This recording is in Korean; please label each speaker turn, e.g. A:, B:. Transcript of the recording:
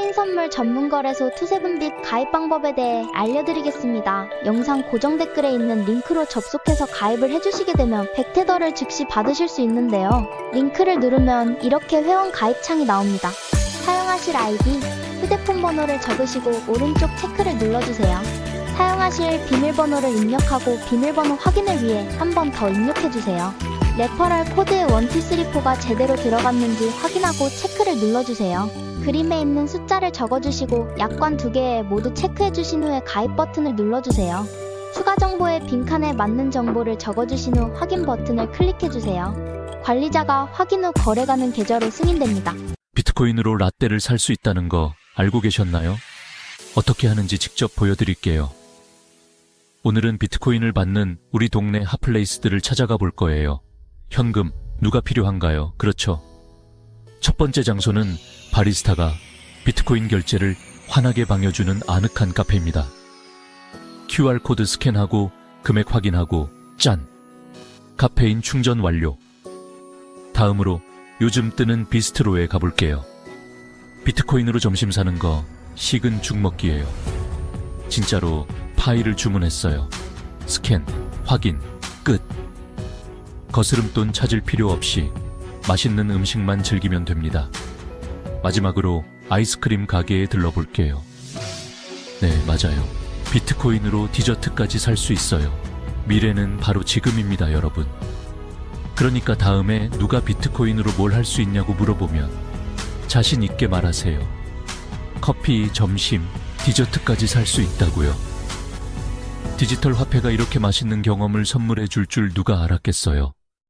A: 코인 선물 전문 거래소 투세븐빛 가입 방법에 대해 알려드리겠습니다. 영상 고정 댓글에 있는 링크로 접속해서 가입을 해주시게 되면 100테더를 즉시 받으실 수 있는데요. 링크를 누르면 이렇게 회원 가입 창이 나옵니다. 사용하실 아이디, 휴대폰 번호를 적으시고 오른쪽 체크를 눌러주세요. 사용하실 비밀번호를 입력하고 비밀번호 확인을 위해 한 번 더 입력해주세요. 레퍼럴 코드 1234가 제대로 들어갔는지 확인하고 체크를 눌러주세요. 그림에 있는 숫자를 적어주시고 약관 두 개에 모두 체크해주신 후에 가입 버튼을 눌러주세요. 추가 정보의 빈칸에 맞는 정보를 적어주신 후 확인 버튼을 클릭해주세요. 관리자가 확인 후 거래가는 계좌로 승인됩니다.
B: 비트코인으로 라떼를 살 수 있다는 거 알고 계셨나요? 어떻게 하는지 직접 보여드릴게요. 오늘은 비트코인을 받는 우리 동네 핫플레이스들을 찾아가 볼 거예요. 현금, 누가 필요한가요? 그렇죠. 첫 번째 장소는 바리스타가 비트코인 결제를 환하게 방해주는 아늑한 카페입니다. QR코드 스캔하고 금액 확인하고 짠! 카페인 충전 완료. 다음으로 요즘 뜨는 비스트로에 가볼게요. 비트코인으로 점심 사는 거 식은 죽 먹기예요. 진짜로 파이를 주문했어요. 스캔, 확인, 끝. 거스름돈 찾을 필요 없이 맛있는 음식만 즐기면 됩니다. 마지막으로 아이스크림 가게에 들러볼게요. 네, 맞아요. 비트코인으로 디저트까지 살 수 있어요. 미래는 바로 지금입니다, 여러분. 그러니까 다음에 누가 비트코인으로 뭘 할 수 있냐고 물어보면 자신 있게 말하세요. 커피, 점심, 디저트까지 살 수 있다고요. 디지털 화폐가 이렇게 맛있는 경험을 선물해 줄 줄 누가 알았겠어요.